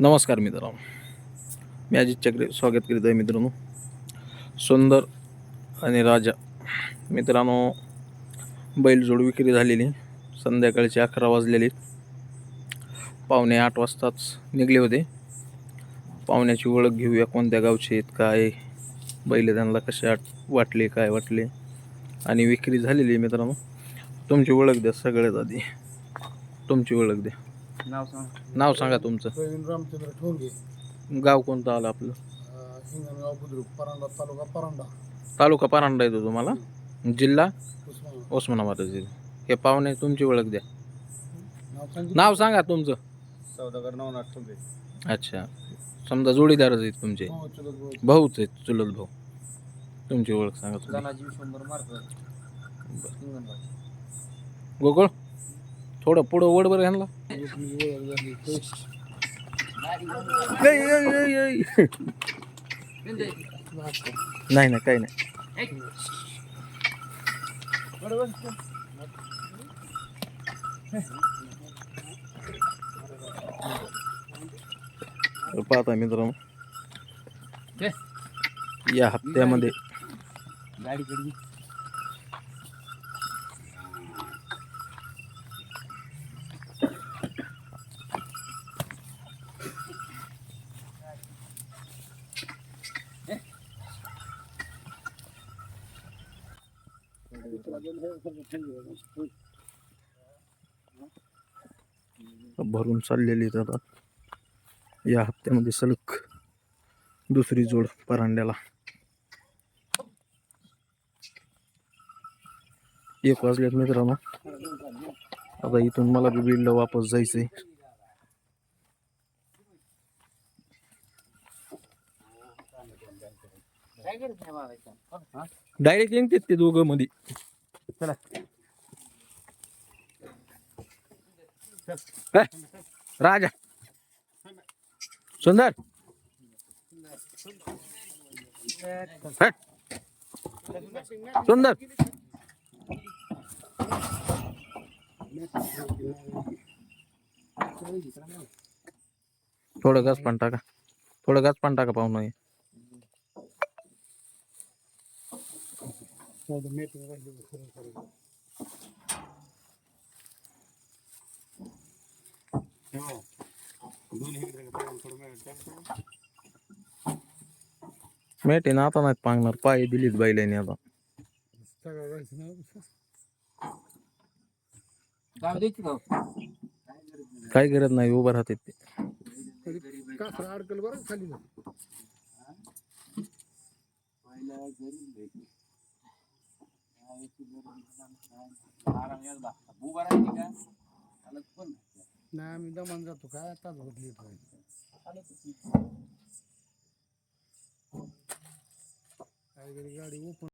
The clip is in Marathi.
नमस्कार मित्रांनो. मी अजित चक्रे स्वागत करीत आहे मित्रांनो. सुंदर आणि राजा. मित्रांनो बैलजोड विक्री झालेली. संध्याकाळचे अकरा वाजलेले. पावणे आठ वाजताच निघले होते. पाहुण्याची ओळख घेऊया कोणत्या गावचे आहेत काय बैल त्यांना कसे आट वाटले काय वाटले. आणि विक्री झालेली आहे मित्रांनो. तुमची ओळख द्या सगळ्यात आधी. तुमची ओळख द्या. नाव सांग. नाव सांगा तुमचं. प्रवीण रामचंद्र ठोंगे. गाव कोणतं आलं आपलं? अं, हिंगणगाव बुद्रुक परांडा तालुका परांडा. तालुका परांडा येतो तुम्हाला. जिल्हा? उस्मानाबाद. उस्मानाबाद जिल्हा. हे पाहुणे तुमची ओळख द्या. नाव सांगितलं? नाव सांगा तुमचं. सौदागर नवनाथ ठोंबे अच्छा. समजा जोडीदारच आहेत तुमचे. हो, चलत भाऊ. भाऊच आहेत चुलत भाऊ. तुमची ओळख सांगा तुम्ही. हिंगणगाव गोकुळ? थोडं पुढं वड बरं घालला. नाही ना काही नाही. पाहता मित्रांनो या हप्त्यामध्ये भरून चाललेली आता. या हप्त्यामध्ये सलग दुसरी जोड परांड्याला. एक वाजल्यात मित्रांनो. आता इथून मला बी बीडला वापस जायचंय. डायरेक्ट येते ते दोघं मध्ये चला. राजा. सुंदर. सुंदर. थोडं घास पण टाका. थोडं घास पण टाका पाहून हे. साधं meeting राहिली होती खरं खरं. मेटे ना आता नाहीत पांगणार पाय दिलीत बैलाने आता सगळं राहायचं ना. गाव द्यायची गाव काय करत नाही उभं राहतात ते कधी कासरा अडकल बरं खाली ना. नाही आम्ही दमान जातो काय आता होतली काहीतरी गाडी ओपन